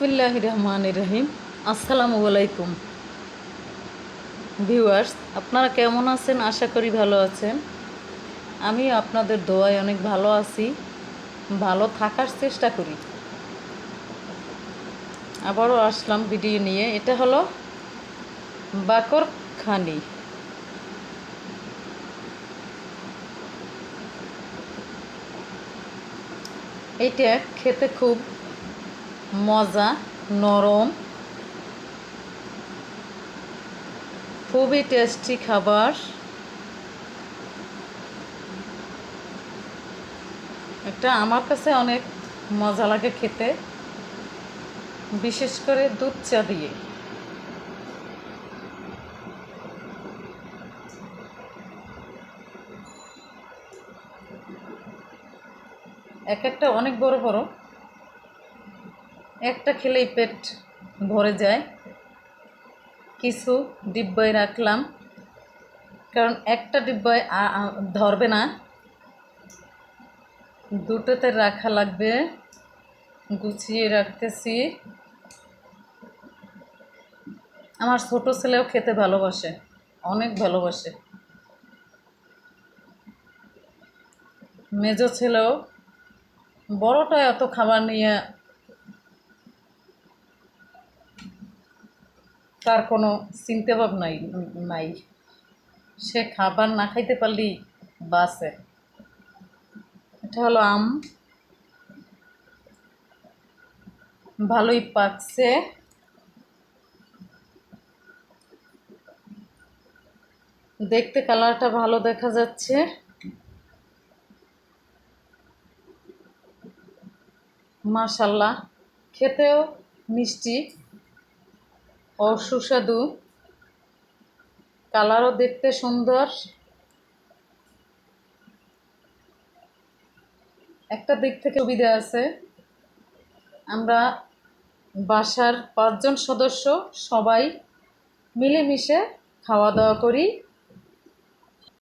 বিসমিল্লাহ রহমান রহিম আসসালামু আলাইকুম ভিউয়ার্স, আপনারা কেমন আছেন? আশা করি ভালো আছেন। আমি আপনাদের দোয়ায় অনেক ভালো আছি। ভালো থাকার চেষ্টা করি। আবারও আসলাম ভিডিও নিয়ে। এটা হলো বাকর খানি এইটা খেতে খুব মজা, নরম, খুবই টেস্টি খাবার। এটা আমার কাছে অনেক মজা লাগে খেতে, বিশেষ করে দুধ চা দিয়ে। এক একটা অনেক বড় বড়। একটা খেলেই পেট ভরে যায়। কিছু ডিব্বায় রাখলাম। কারণ একটা ডিব্বায় ধরবে না। দুটোতে রাখা লাগবে। গুছিয়ে রাখতেছি। আমার ছোট ছেলেও খেতে ভালোবাসে। অনেক ভালোবাসে। মেজো ছেলেও। বড়টা এত খাবার নিয়ে তার কোনো চিন্তা ভাবনাই নাই। সে খাবার না খাইতে পারলেই বাসে এটা হলো আম। ভালোই পাকছে। দেখতে কালারটা ভালো দেখা যাচ্ছে। মাশাল্লাহ, খেতেও মিষ্টি। ও সুস্বাদু কালারও দেখতে সুন্দর। একটা দিক থেকে সুবিধা আছে। আমরা বাসার পাঁচজন সদস্য সবাই মিলেমিশে খাওয়া দাওয়া করি।